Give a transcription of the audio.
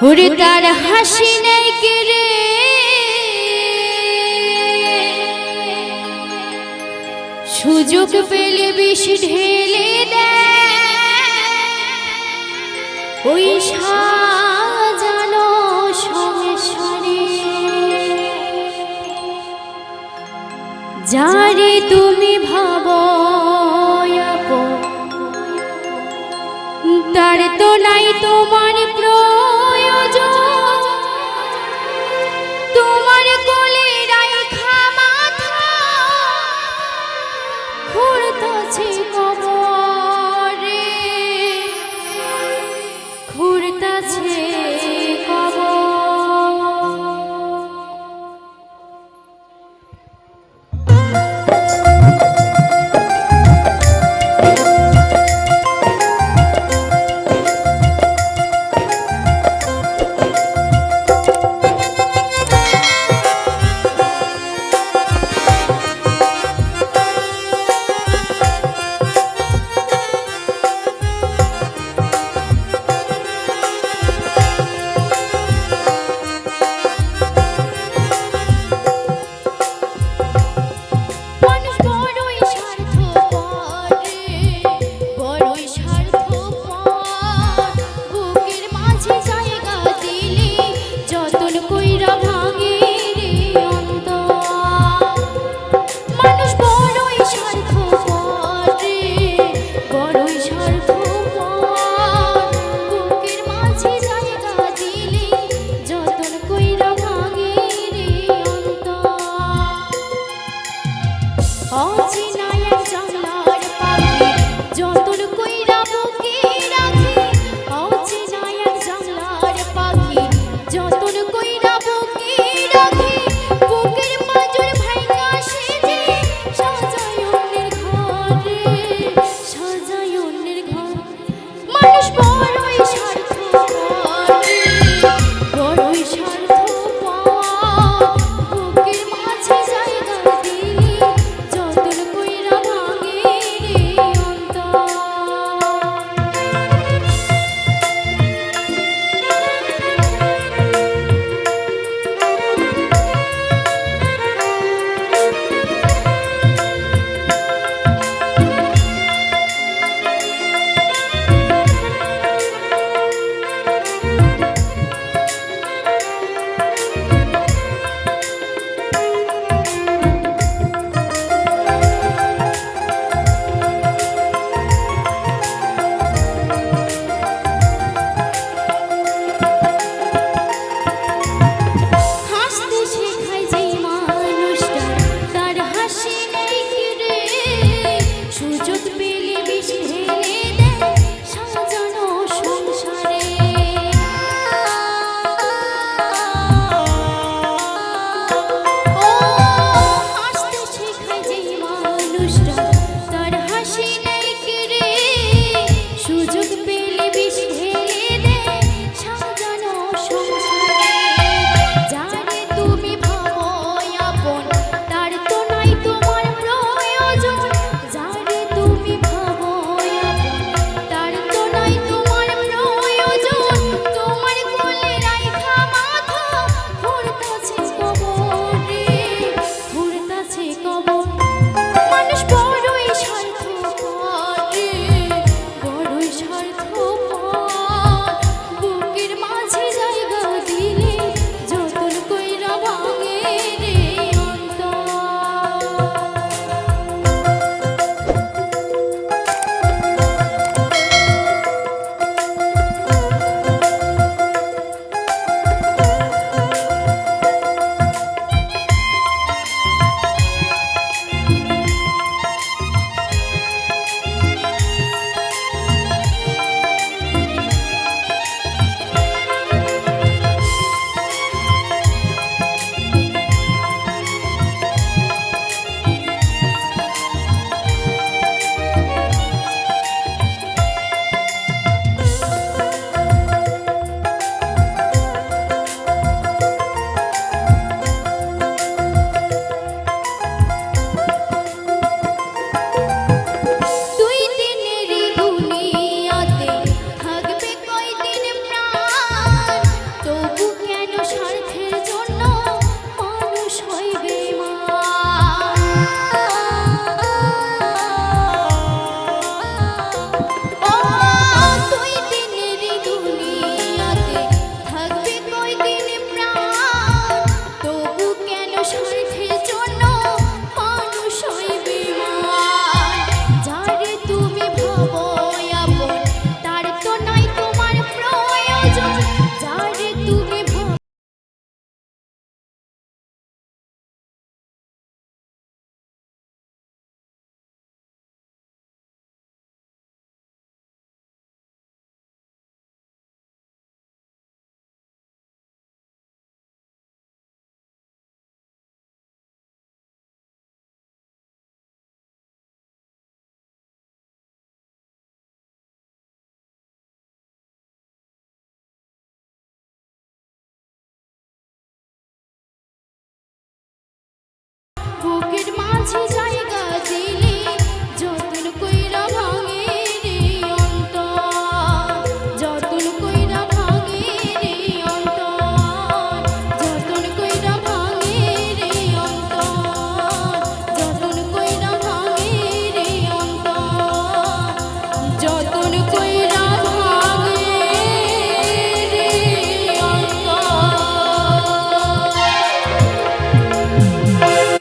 ওরে তার হাসি নেই কেড়ে সুযোগ পেলে বিষ ঢেলে ওই সাজানো সংসারে যারে তুমি ভাবো তার তো নাই তোমার